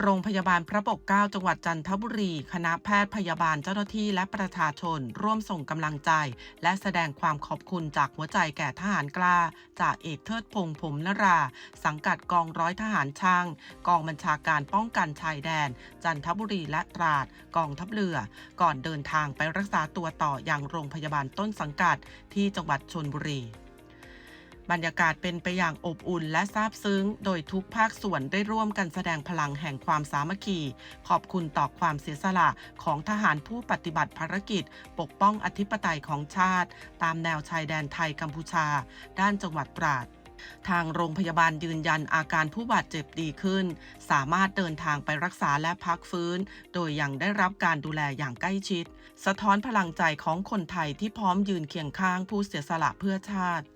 โรงพยาบาลพระปกเกล้าจังหวัดจันทบุรี คณะแพทย์พยาบาลเจ้าหน้าที่และประชาชน ร่วมส่งกำลังใจ และแสดงความขอบคุณจากหัวใจแก่ทหารกล้าจากเอกเทิดพงษ์ผมนรา สังกัดกองร้อยทหารช่าง กองบัญชาการป้องกันชายแดน จันทบุรีและตราด กองทัพเรือ ก่อนเดินทางไปรักษาตัวต่ออย่างโรงพยาบาลต้นสังกัดที่จังหวัดชนบุรี บรรยากาศเป็นไปอย่างอบอุ่นและซาบซึ้ง โดยทุกภาคส่วนได้ร่วมกันแสดงพลังแห่งความสามัคคี ขอบคุณต่อความเสียสละของทหารผู้ปฏิบัติภารกิจ ปกป้องอธิปไตยของชาติ ตามแนวชายแดนไทยกัมพูชา ด้านจังหวัดตราดทางโรงพยาบาลยืนยันอาการผู้บาดเจ็บดีขึ้น สามารถเดินทางไปรักษาและพักฟื้น โดยยังได้รับการดูแลอย่างใกล้ชิด สะท้อนพลังใจของคนไทยที่พร้อมยืนเคียงข้างผู้เสียสละเพื่อชาติ